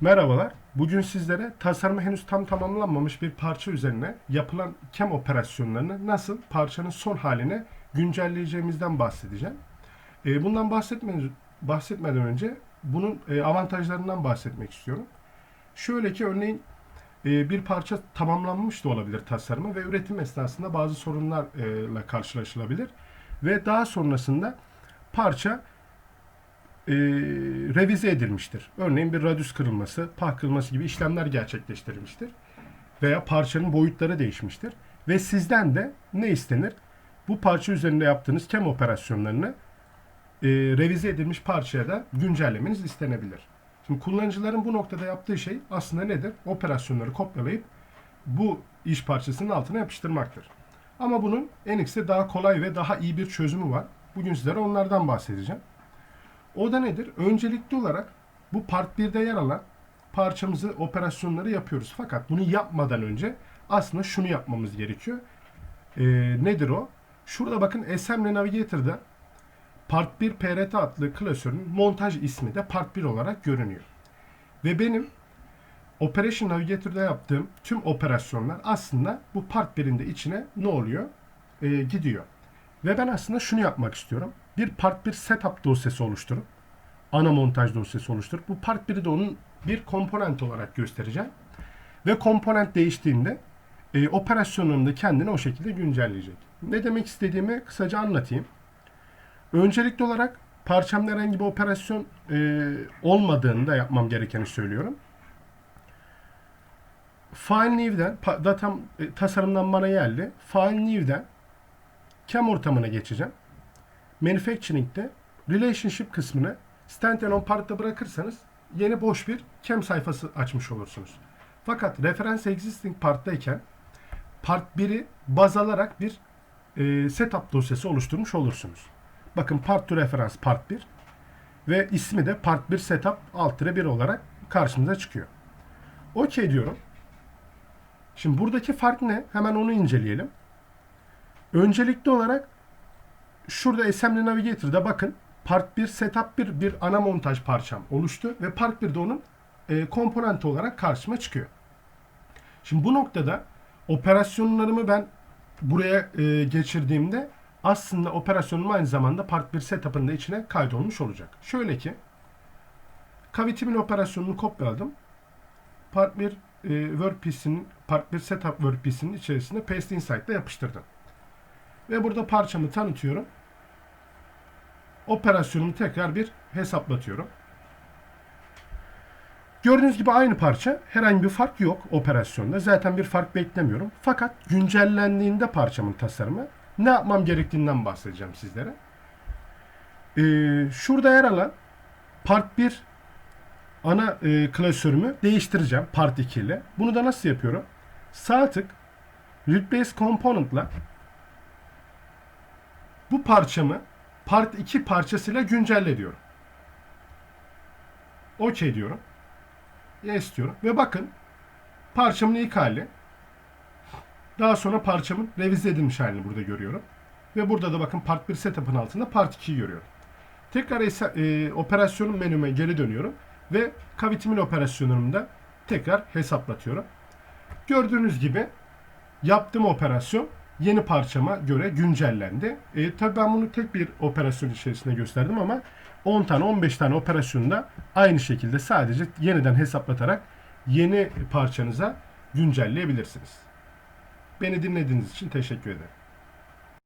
Merhabalar. Bugün sizlere tasarımı henüz tam tamamlanmamış bir parça üzerine yapılan kem operasyonlarını nasıl parçanın son haline güncelleyeceğimizden bahsedeceğim. E, bundan bahsetmeden, bahsetmeden önce bunun e, avantajlarından bahsetmek istiyorum. Şöyle ki örneğin e, bir parça tamamlanmış da olabilir tasarımı ve üretim esnasında bazı sorunlarla karşılaşılabilir. Ve daha sonrasında parça e, revize edilmiştir. Örneğin bir radyüs kırılması, pah kırılması gibi işlemler gerçekleştirilmiştir. Veya parçanın boyutları değişmiştir. Ve sizden de ne istenir? Bu parça üzerinde yaptığınız kem operasyonlarını e, revize edilmiş parçaya da güncellemeniz istenebilir. Şimdi kullanıcıların bu noktada yaptığı şey aslında nedir? Operasyonları kopyalayıp bu iş parçasının altına yapıştırmaktır. Ama bunun NX'te daha kolay ve daha iyi bir çözümü var. Bugün sizlere onlardan bahsedeceğim. O da nedir? Öncelikli olarak bu part 1'de yer alan parçamızı, operasyonları yapıyoruz. Fakat bunu yapmadan önce aslında şunu yapmamız gerekiyor. Ee, nedir o? Şurada bakın Assembly Navigator'da Part 1 PRT adlı klasörün montaj ismi de Part 1 olarak görünüyor. Ve benim Operation Navigator'da yaptığım tüm operasyonlar aslında bu Part 1'in de içine ne oluyor? Ee, gidiyor. Ve ben aslında şunu yapmak istiyorum. Bir Part 1 setup dosyası oluşturup ana montaj dosyası oluşturup bu Part 1'i de onun bir komponent olarak göstereceğim. Ve komponent değiştiğinde e, operasyonlarım da kendini o şekilde güncelleyecek. Ne demek istediğimi kısaca anlatayım. Öncelikli olarak parçamda herhangi bir operasyon e, olmadığında yapmam gerekeni söylüyorum. File New'den, datam e, tasarımdan bana geldi. File New'den CAM ortamına geçeceğim. Manufacturing'de Relationship kısmını Standalone Part'ta bırakırsanız yeni boş bir CAM sayfası açmış olursunuz. Fakat Reference Existing Part'tayken Part 1'i baz alarak bir e, setup dosyası oluşturmuş olursunuz. Bakın Part 2 Reference Part 1 ve ismi de Part 1 Setup alt 1 olarak karşımıza çıkıyor. Okey diyorum. Şimdi buradaki fark ne? Hemen onu inceleyelim. Öncelikli olarak şurada Assembly Navigator'da bakın Part 1 Setup 1 bir ana montaj parçam oluştu ve Part 1 de onun e, komponenti olarak karşıma çıkıyor. Şimdi bu noktada operasyonlarımı ben buraya e, geçirdiğimde aslında operasyonum aynı zamanda Part 1 Setup'ın da içine kaydolmuş olacak. Şöyle ki Cavity'min operasyonunu kopyaladım. Part 1 e, workpiece'in Part 1 Setup workpiece'inin içerisine Paste Insight'la yapıştırdım. Ve burada parçamı tanıtıyorum. Operasyonumu tekrar bir hesaplatıyorum. Gördüğünüz gibi aynı parça. Herhangi bir fark yok operasyonda. Zaten bir fark beklemiyorum. Fakat güncellendiğinde parçamın tasarımı ne yapmam gerektiğinden bahsedeceğim sizlere. Ee, şurada yer alan Part 1 ana e, klasörümü değiştireceğim Part 2 ile. Bunu da nasıl yapıyorum? Sağ tık Replace Component'la bu parçamı Part 2 parçasıyla güncelle diyorum. OK diyorum. Yes diyorum. Ve bakın parçamın ilk hali. Daha sonra parçamın revize edilmiş halini burada görüyorum. Ve burada da bakın Part 1 Setup'ın altında Part 2'yi görüyorum. Tekrar e, operasyonun menüme geri dönüyorum. Ve Cavity'min operasyonunu da tekrar hesaplatıyorum. Gördüğünüz gibi yaptığım operasyon yeni parçama göre güncellendi. E, tabii ben bunu tek bir operasyon içerisinde gösterdim ama 10 tane 15 tane operasyonu da aynı şekilde sadece yeniden hesaplatarak yeni parçanıza güncelleyebilirsiniz. Beni dinlediğiniz için teşekkür ederim.